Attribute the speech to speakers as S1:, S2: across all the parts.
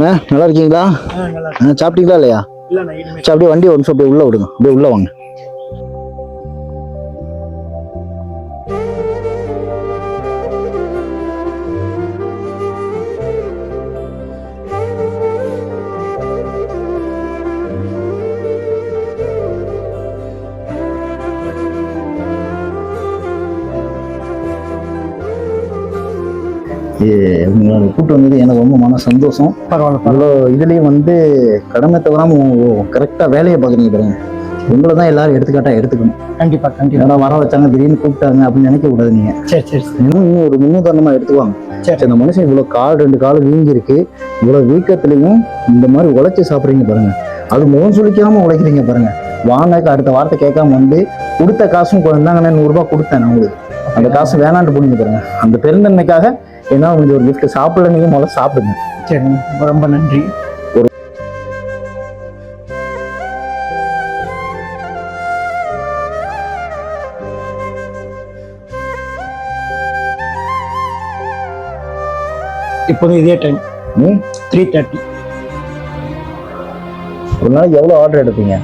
S1: நல்லா இருக்கீங்களா? சாப்பிட்டீங்களா இல்லையா? சரி அப்படியே வண்டி நிமிஷம் அப்படியே உள்ள விடுங்க. அப்படியே உள்ள வாங்க. உங்களை கூப்பிட்டு வந்தது எனக்கு ரொம்ப மன சந்தோஷம்.
S2: பரவாயில்ல
S1: அவ்வளோ இதுலேயும் வந்து கடமை தவறாமல் கரெக்டாக வேலையை பார்க்குறீங்க பாருங்க. உங்களை தான் எல்லாரும் எடுத்துக்காட்டா எடுத்துக்கணும்.
S2: கண்டிப்பா கண்டிப்பா.
S1: வர வச்சாங்க திடீர்னு கூப்பிட்டாங்க அப்படின்னு நினைக்க கூடாது நீங்க.
S2: சரி சரி
S1: இன்னும் இன்னும் ஒரு முன்னுதாரணமா எடுத்துக்குவாங்க.
S2: சரி.
S1: இந்த மனுஷன் இவ்வளோ கால் ரெண்டு கால் வீங்கி இருக்கு இவ்வளோ வீக்கத்துலையும் இந்த மாதிரி உழைச்சி சாப்பிட்றீங்க பாருங்க. அது முகம் சுளிக்காம உழைக்கிறீங்க பாருங்க. வாங்க அடுத்த வார்த்தை கேட்காம வந்து கொடுத்த காசும் இருந்தாங்கன்னு நூறுரூபா கொடுத்தேன் நான் உங்களுக்கு. அந்த காசு வேணான்ட்டு பாருங்க. அந்த பெருந்தன்மைக்காக என்ன உங்களுக்கு ஒரு gift சாப்பிடல நீங்க முதல்ல சாப்பிடுங்க.
S2: சரி ரொம்ப நன்றி. இப்போது இதே டைம் த்ரீ தேர்ட்டி
S1: ஒரு நாளைக்கு எவ்வளோ ஆர்டர் எடுப்பீங்க?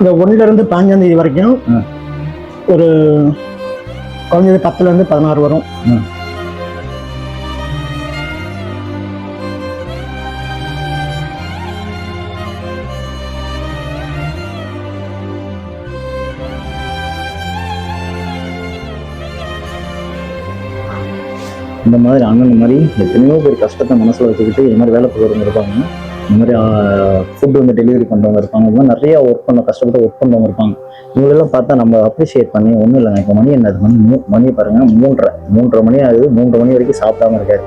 S2: இந்த ஒன்றுல இருந்து பதினஞ்சாம் தேதி வரைக்கும். ஒரு குறைஞ்சது பத்துல இருந்து பதினாறு வரும்.
S1: இந்த மாதிரி அண்ணன் மாதிரி எத்தனையோ பேர் கஷ்டத்தை மனசில் வச்சுக்கிட்டு இது மாதிரி வேலை பார்க்குறவங்க இருப்பாங்க இந்த மாதிரி ஃபுட் வந்து டெலிவரி பண்ணுறவங்க இருப்பாங்க. இந்த மாதிரி நிறைய ஒர்க் பண்ண கஷ்டப்பட்டு ஒர்க் பண்ணுறவங்க இருப்பாங்க. இவங்களெல்லாம் பார்த்தா நம்ம அப்ரிஷியேட் பண்ணி ஒன்றும் இல்லைங்க. இப்போ மணி என்ன மணி மூ மணி பாருங்க மூன்றரை. மூன்றரை மணி ஆகுது மூன்றரை மணி வரைக்கும் சாப்பிடாம இருக்காரு.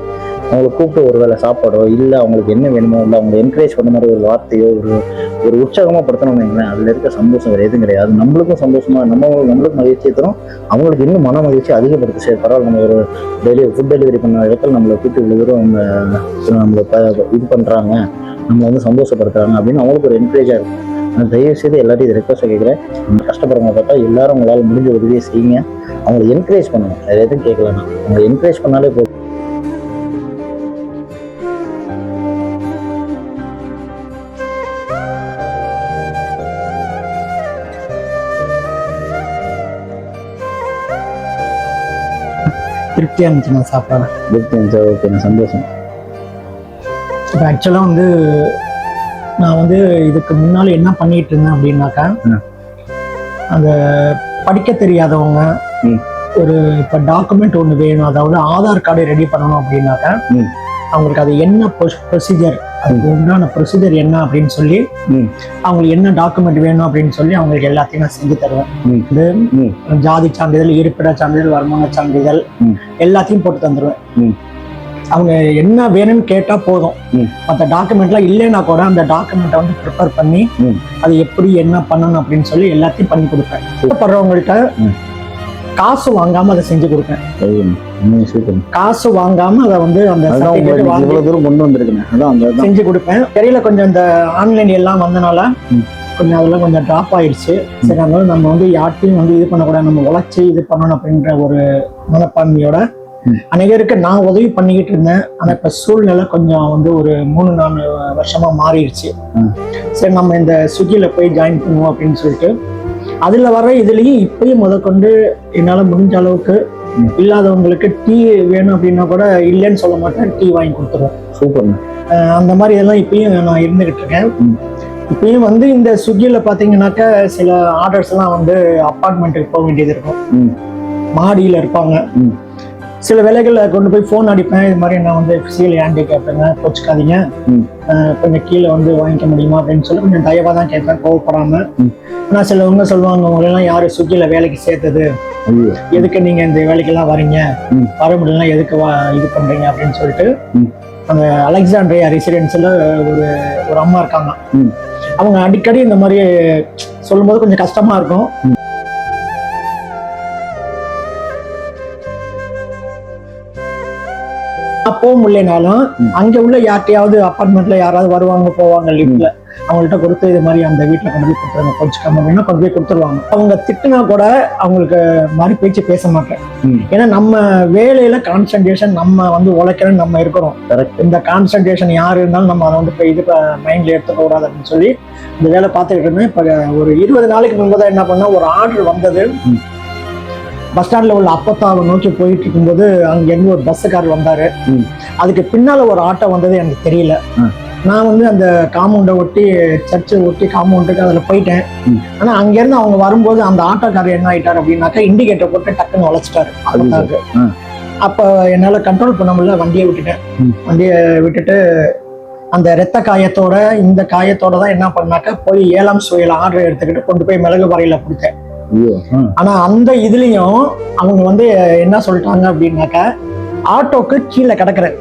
S1: அவங்களை கூப்பிட்டு ஒரு வேளை சாப்பாடோ இல்லை அவங்களுக்கு என்ன வேணுமோ இல்லை அவங்களை என்கரேஜ் பண்ண மாதிரி ஒரு வார்த்தையோ ஒரு ஒரு உற்சாகமாக படுத்தணும்னு வைங்களேன் அதில் இருக்க சந்தோஷம் வேறு எதுவும் கிடையாது. நம்மளுக்கும் சந்தோஷமா நம்ம நம்மளுக்கும் மகிழ்ச்சியை தரும். அவங்களுக்கு இன்னும் மன மகிழ்ச்சி அதிகப்படுத்து சரி பரவாயில்ல நம்ம ஒரு டெலிவரி ஃபுட் டெலிவரி பண்ண இடத்துல நம்மளை கூப்பிட்டு இவ்வளோ தூரம் அவங்க நம்மளை இது பண்ணுறாங்க நம்ம வந்து சந்தோஷப்படுத்துறாங்க அப்படின்னு அவங்களுக்கு ஒரு என்கரேஜாக இருக்கும். நான் தயவு செய்து எல்லாத்தையும் இதை ரெக்வஸ்ட் கேட்குறேன். நம்ம கஷ்டப்படுறவங்க பார்த்தா எல்லாரும் உங்களால் முடிஞ்ச உதவியை செய்யுங்க. அவங்களை என்கரேஜ் பண்ணுங்க. வேறு எதுவும் கேட்கல நான். அவங்களை என்கரேஜ் பண்ணாலே போதும்.
S2: திருப்தியாக இருந்துச்சு நான் சாப்பாடு
S1: ஓகே ஓகே சந்தோஷம்.
S2: இப்போ ஆக்சுவலாக வந்து நான் வந்து இதுக்கு முன்னால் என்ன பண்ணிட்டு இருந்தேன் அப்படின்னாக்கா. அந்த படிக்க தெரியாதவங்க. ஒரு இப்போ டாக்குமெண்ட் ஒன்று வேணும் அதாவது ஆதார் கார்டு ரெடி பண்ணணும் அப்படின்னாக்கா. அவங்களுக்கு அது என்ன ப்ரொசீஜர் அதுக்கு உண்டான ப்ரொசீஜர் என்ன அப்படின்னு சொல்லி. அவங்களுக்கு என்ன டாக்குமெண்ட் வேணும் அப்படின்னு சொல்லி அவங்களுக்கு எல்லாத்தையும் நான் செஞ்சு தருவேன். இது. ஜாதி சான்றிதழ் இருப்பிட சான்றிதழ் வருமான சான்றிதழ். எல்லாத்தையும் போட்டு தந்துடுவேன். அவங்க என்ன வேணும்னு கேட்டா போதும். மற்ற டாக்குமெண்ட்லாம் இல்லைன்னா கூட அந்த டாக்குமெண்ட்டை வந்து ப்ரிப்பேர் பண்ணி. அது எப்படி என்ன பண்ணணும் அப்படின்னு சொல்லி எல்லாத்தையும் பண்ணி கொடுப்பேன் கஷ்டப்படுறவங்கள்ட்ட
S1: ம்.
S2: காசு வாங்காம அதை செஞ்சு கொடுப்பேன் காசு வாங்காம அதை வந்து அந்த
S1: தூரம் கொண்டு வந்திருக்கேன் அதான்.
S2: செஞ்சு கொடுப்பேன் இடையில கொஞ்சம் இந்த ஆன்லைன் எல்லாம் வந்தனால. கொஞ்சம் அதெல்லாம் கொஞ்சம் ட்ராப் ஆயிடுச்சு சரி அதனால நம்ம வந்து யார்ட்டையும் வந்து இது பண்ணக்கூடாது நம்ம உழைச்சி இது பண்ணணும் அப்படின்ற ஒரு மனப்பான்மையோட. அநேகருக்கு நான் உதவி பண்ணிக்கிட்டு இருந்தேன் ஆனா இப்ப சூழ்நிலை கொஞ்சம் வந்து ஒரு மூணு நாலு வருஷமா மாறிடுச்சு. சரி நம்ம இந்த ஸ்விக்கியில போய் ஜாயின் பண்ணுவோம் அப்படின்னு சொல்லிட்டு அதுல வர இதுலயும் இப்பயும் முதற்கொண்டு என்னால முடிஞ்ச அளவுக்கு. இல்லாதவங்களுக்கு டீ வேணும் அப்படின்னா கூட இல்லைன்னு சொல்ல மாட்டேன் டீ வாங்கி கொடுத்துருவேன்
S1: சூப்பர்ண்ணா
S2: அஹ் அந்த மாதிரி இதெல்லாம் இப்பயும் நான் இருந்துகிட்டு இருக்கேன். இப்பயும் வந்து இந்த ஸ்விக்கியில் பார்த்தீங்கன்னாக்கா சில ஆர்டர்ஸ் எல்லாம் வந்து அப்பார்ட்மெண்ட்டுக்கு போக வேண்டியது இருக்கும். மாடியில் இருப்பாங்க. சில வேலைகளில் கொண்டு போய் ஃபோன் அடிப்பேன். இது மாதிரி நான் வந்து ஃபிசிக்கல் ஹேண்டி கேட்பேங்க. கோச்சுக்காதீங்க. கொஞ்சம் கீழே வந்து வாங்கிக்க முடியுமா அப்படின்னு சொல்லி கொஞ்சம் தயவாக தான் கேட்பேன். கோவப்படாம.
S1: ம்.
S2: ஆனால் சிலவங்க சொல்லுவாங்க உங்களெல்லாம் யார் ஸ்விக்கியில் வேலைக்கு சேர்த்தது? எதுக்கு நீங்கள் இந்த வேலைக்கெல்லாம் வரீங்க. வர முடியலன்னா எதுக்கு வா இது பண்ணுறீங்க அப்படின்னு சொல்லிட்டு. அந்த அலெக்சாண்ட்ரியா ரெசிடென்சியில் ஒரு ஒரு அம்மா இருக்காங்க. அவங்க அடிக்கடி இந்த மாதிரி சொல்லும்போது கொஞ்சம் கஷ்டமா இருக்கும். அப்போ முடியலனாலும். அங்க உள்ள யார்ட்டையாவது அப்பார்ட்மெண்ட்ல யாராவது வருவாங்க போவாங்க லிஃப்ட்ல அவங்கள்ட்ட கொடுத்து இது மாதிரி அந்த வீட்டில் கொண்டு போய் கொடுத்துருங்க கொஞ்சம் அப்படின்னா கொண்டு போய் கொடுத்துருவாங்க. அவங்க திட்டுனா கூட அவங்களுக்கு மாதிரி பேச்சு பேச மாட்டேன். ஏன்னா நம்ம வேலையில கான்சன்ட்ரேஷன் நம்ம வந்து உழைக்கிறோம் நம்ம இருக்கிறோம். இந்த கான்சன்ட்ரேஷன் யார் இருந்தாலும் நம்ம அதை வந்து இப்போ இது மைண்ட்ல எடுத்துக்க கூடாது அப்படின்னு சொல்லி இந்த வேலை பார்த்துக்கிட்டு இருந்தேன். இப்போ ஒரு இருபது நாளைக்கு முன்பு தான் என்ன பண்ணேன் ஒரு ஆர்டர் வந்தது. பஸ் ஸ்டாண்ட்ல உள்ள அப்பத்தாவை நோக்கி போயிட்டு இருக்கும்போது அங்கேருந்து ஒரு பஸ்ஸுக்காரர் வந்தாரு. அதுக்கு பின்னால ஒரு ஆட்டோ வந்தது எனக்கு தெரியல. நான் வந்து அந்த காம்பவுண்டை ஒட்டி சர்ச்சை ஒட்டி காம்பவுண்டுக்கு அதில் போயிட்டேன். ஆனால் அங்கேருந்து அவங்க வரும்போது அந்த ஆட்டோக்காரர் என்ன ஆயிட்டார் அப்படின்னாக்கா இண்டிகேட்டர் போட்டு டக்குன்னு உழைச்சிட்டாரு அப்பத்தாவுக்கு. அப்போ என்னால் கண்ட்ரோல் பண்ண முடியல வண்டியை விட்டுட்டேன். வண்டியை விட்டுட்டு அந்த இரத்த காயத்தோட இந்த காயத்தோட தான் என்ன பண்ணாக்கா போய் ஏழாம் சுவையில் ஆர்டர் எடுத்துக்கிட்டு கொண்டு போய் மிளகு வரையில கொடுத்தேன் ஆனா அந்த இதுலயும் அவங்க வந்து என்ன சொல்லிட்டாங்க அப்படின்னாக்கா ஆட்டோக்கு கீழே கிடக்குறேன்.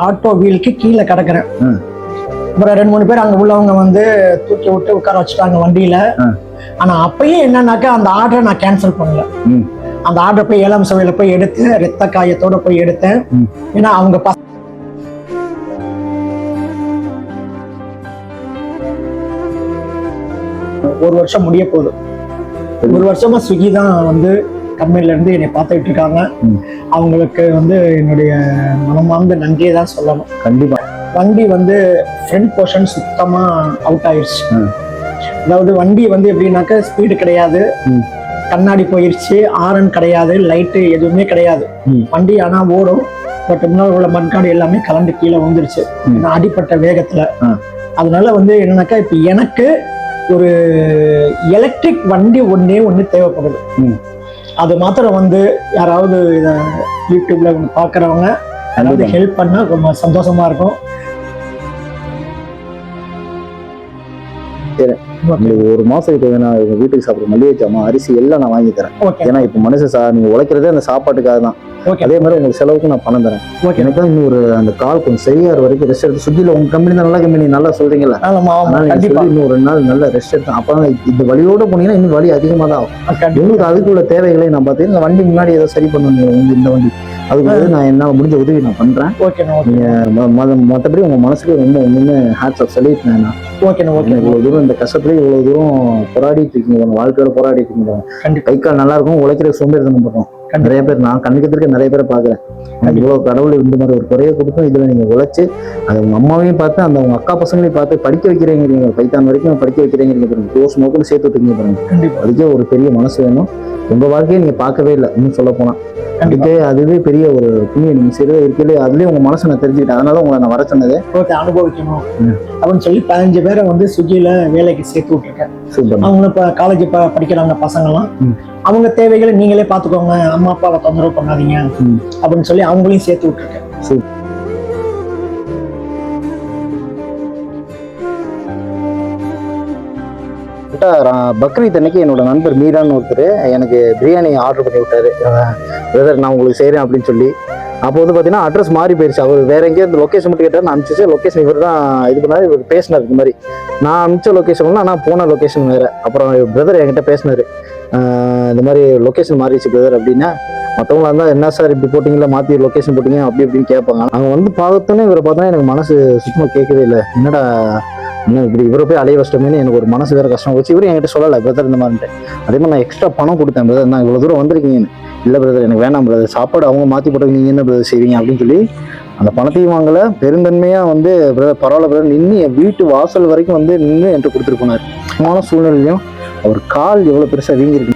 S2: ஆட்டோ வீலுக்கு கீழே கிடக்குறேன். அப்புறம் ரெண்டு மூணு பேர் அங்க உள்ளவங்க வந்து தூக்கி விட்டு உட்கார வச்சுட்டாங்க வண்டியில. ஆனா அப்பயும் என்னன்னாக்கா அந்த ஆர்டரை நான் கேன்சல் பண்ணல. அந்த ஆர்டர் போய் ஏழாம் சபையில போய் எடுத்து ரத்த காயத்தோட போய் எடுத்தேன். ஏன்னா அவங்க பச- ஒரு வருஷம் முடிய போகுது ஒரு வருஷமா ஸ்விக்கி தான் வந்து கம்பெனில இருந்து என்னை பார்த்துக்கிட்டு இருக்காங்க. அவங்களுக்கு வந்து என்னுடைய மனமார்ந்த நன்றியை தான் சொல்லணும்
S1: கண்டிப்பா
S2: வண்டி வந்து ஃப்ரண்ட் போர்ஷன் சுத்தமா அவுட் ஆயிடுச்சு. அதாவது வண்டி வந்து எப்படின்னாக்கா ஸ்பீடு கிடையாது. கண்ணாடி போயிடுச்சு ஆரன் கிடையாது லைட்டு எதுவுமே கிடையாது. வண்டி ஆனா ஓடும் பட் முன்னாடி உள்ள மண்காடு எல்லாமே கலந்து கீழே வந்துருச்சு அடிப்பட்ட வேகத்துல. அதனால வந்து என்னன்னாக்கா இப்ப எனக்கு ஒரு எலக்ட்ரிக் வண்டி ஒண்ணே ஒண்ணு தேவைப்படுது. அது மாத்திரம் வந்து யாராவது இதை யூடியூப்ல ஒன்று பார்க்குறவங்க அதாவது ஹெல்ப் பண்ணா ரொம்ப சந்தோஷமா இருக்கும்.
S1: உங்களுக்கு ஒரு மாசம் இப்போ வேணா உங்க வீட்டுக்கு சாப்பிட்ற மளிகை ஜாமான் அரிசி எல்லாம் நான் வாங்கி தரேன். ஏன்னா இப்போ மனுஷன் சா நீங்க உழைக்கிறதே அந்த சாப்பாட்டுக்காக தான். அதே மாதிரி உங்களுக்கு செலவுக்கு நான் பணம் தரேன். எனக்கு தான் இன்னும் ஒரு அந்த கால் கொஞ்சம் சரியாகிற வரைக்கும் ரெஸ்ட் எடுத்து சுத்தியில உங்க கம்பெனி தான் நல்ல கம்பெனி நல்லா சொல்லி இன்னும் ஒரு நாள் நல்ல ரெஸ்ட் எடுத்தேன் அப்போ இந்த வழியோட போனீங்கன்னா இன்னும் வலி அதிகமாக தான் ஆகும். உங்களுக்கு அதுக்குள்ள தேவைகளை நான் பார்த்து இந்த வண்டி முன்னாடி ஏதோ சரி பண்ணுவீங்க இந்த வண்டி. அதுக்கு வந்து நான் என்னால் முடிஞ்ச உதவி நான் பண்றேன்.
S2: ஓகேண்ணா
S1: ம- மற்றபடி உங்க மனசுக்கு ரொம்ப ஒண்ணுமே ஹேட்ஸ் ஆஃப் சொல்லிட்டேன் நான்
S2: ஓகேண்ணா ஓகே
S1: ஏன்னா இவ்வளவு தூரம் இந்த கஷ்டத்துல இவ்வளவு தூரம் போராடிட்டு இருக்கீங்க உங்க வாழ்க்கையில போராடிட்டு இருக்கீங்க
S2: கண்டிப்பா.
S1: கை கால் நல்லா இருக்கும் உழைக்கிற சோம்பேறித்தனம்
S2: கண்டிப்பா.
S1: நிறைய பேர் நான் கண்ணுக்கு எதிர்க்க நிறைய பேரை பாக்குறேன் எனக்கு இவ்வளவு கடவுள் இந்த மாதிரி ஒரு குறைய கொடுத்தும் இதுல நீங்க உழைச்சு அது உங்க அம்மாவையும் பார்த்து அந்த உங்க அக்கா பசங்களையும் பார்த்து படிக்க வைக்கிறீங்க பைத்தான் வரைக்கும் படிக்க வைக்கிறீங்க பாருங்க. கோர்ஸ் நோக்கில் சேர்த்து விட்டுருக்கீங்க பாருங்க.
S2: கண்டிப்பா.
S1: அதுக்கே ஒரு பெரிய மனசு வேணும். உங்க வாழ்க்கையை நீங்க பார்க்கவே இல்லை இன்னும் சொல்ல போனா.
S2: கண்டிப்பா.
S1: அதுக்கே அதுவே பெரிய ஒரு புண்ணியம். நீங்க செய்யறது இருக்கலே அதுலயே உங்க மனசை நான் தெரிஞ்சுக்கிட்டேன். அதனால உங்களை நான் வர சொன்னது.
S2: ஓகே அனுபவிக்கணும். அப்படின்னு சொல்லி பதினஞ்சு பேரை வந்து ஸ்விக்கியில வேலைக்கு சேர்த்து விட்டுருக்கேன். அவங்களும் இப்போ காலேஜ் படிக்கிறாங்க பசங்களாம்
S1: ம்.
S2: அவங்க தேவைகளை நீங்களே பார்த்துக்கோங்க. அம்மா அப்பாவை தொந்தரவு பண்ணாதீங்க. அப்படின்னு சொல்லி அவங்களையும் சேர்த்து விட்டுருக்கேன்.
S1: பக்ரீத் அன்னைக்கு என்னோட நண்பர் மீரான் ஒருத்தர் எனக்கு பிரியாணி ஆர்டர் பண்ணி விட்டாரு. பிரதர் நான் உங்களுக்கு செய்கிறேன் அப்படின்னு சொல்லி. அப்போ வந்து பார்த்தீங்கன்னா அட்ரஸ் மாறி போயிருச்சு. அவர் வேற எங்கேயோ இந்த லொக்கேஷன் மட்டும் கேட்டார். நான் அனுப்பிச்சு லொக்கேஷன் இவர் தான் இது பண்ணாரு. இவர் பேசினார் இந்த மாதிரி. நான் அனுப்பிச்ச லொக்கேஷன் ஆனால் போன லொக்கேஷன் வேற. அப்புறம் பிரதர் என்கிட்ட பேசினாரு. இந்த மாதிரி லொக்கேஷன் மாறிடுச்சு பிரதர் அப்படின்னா மற்றவங்களா இருந்தால் என்ன சார் இப்படி போட்டிங்களா? மாற்றி லொக்கேஷன் போட்டீங்க? அப்படி இப்படின்னு கேட்பாங்க. அவங்க வந்து பார்த்தோன்னே இவரை பார்த்தோன்னே எனக்கு மனசு சுத்தமாக கேட்கவே இல்லை. என்னடா இன்னும் இப்படி இவரை போய் அலைய வச்சிட்டோமேனு எனக்கு ஒரு மனசு வேறு கஷ்டம் வச்சு இவரும் என்கிட்ட சொல்லலை பிரதர் இந்த மாதிரிட்டு அதே மாதிரி நான் எக்ஸ்ட்ரா பணம் கொடுத்தேன் பிரதர் நான் இவ்வளோ தூரம் வந்திருக்கீங்கன்னு. இல்லை பிரதர் எனக்கு வேணாம் பிரதர் சாப்பாடு அவங்க மாற்றி போட்டு நீங்கள் என்ன பிரதர் செய்வீங்க அப்படின்னு சொல்லி அந்த பணத்தையும் வாங்கல. பெருந்தன்மையாக வந்து பிரதர் பரவாயில்ல பிரதர் நின்று என் வீட்டு வாசல் வரைக்கும் வந்து நின்று என்கிட்ட கொடுத்துட்டு போனார். சும்மான சூழ்நிலையும் அவர் கால் எவ்வளோ பெருசாக வீங்கிருக்கு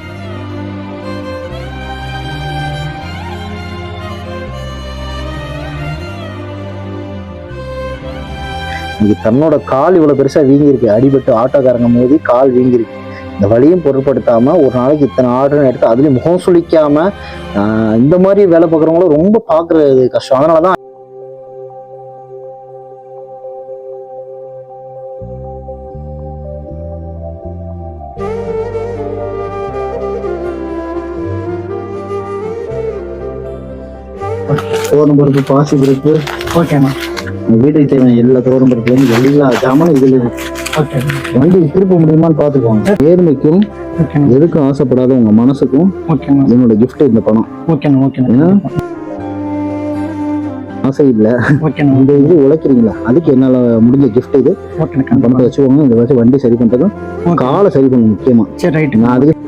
S1: இன்னைக்கு தன்னோட கால் இவ்வளோ பெருசாக வீங்கியிருக்கு. அடிபட்டு ஆட்டோக்காரங்க மோதி கால் வீங்கியிருக்கு. இந்த வழியும் பொருட்படுத்தாம ஒரு நாளைக்கு இத்தனை ஆர்டர்னு எடுத்து அதுலயும் முகம் சுளிக்காம ஆஹ் இந்த மாதிரி வேலை பார்க்குறவங்களும் ரொம்ப பார்க்குறது கஷ்டம். அதனால தான் தோரம் பருப்பு பாசி பருப்பு
S2: ஓகேண்ணா
S1: வீட்டுக்கு தேவையான எல்லா தோரம் பருப்புலையும் எல்லா ஜாமானும் இதுல.
S2: ஓகே
S1: வண்டி திருப்ப முடியுமான்னு பார்த்துக்கோங்க.
S2: ஓகேண்ணா
S1: எதுக்கும் ஆசைப்படாத உங்க மனசுக்கும் என்னோட gift இந்த பணம்.
S2: ஓகேண்ணா ஓகேண்ணா
S1: ஏன்னா ஆசை இல்லை. இந்த இது உழைக்கிறீங்களா? அதுக்கு என்னால் முடிஞ்ச gift இது. பணத்தை வச்சுக்கோங்க. இந்த வருஷம் வண்டி சரி பண்ணுறதும் காலை சரி பண்ணணும் முக்கியமாக
S2: சரி ரைட்டு
S1: நான் அதுக்கு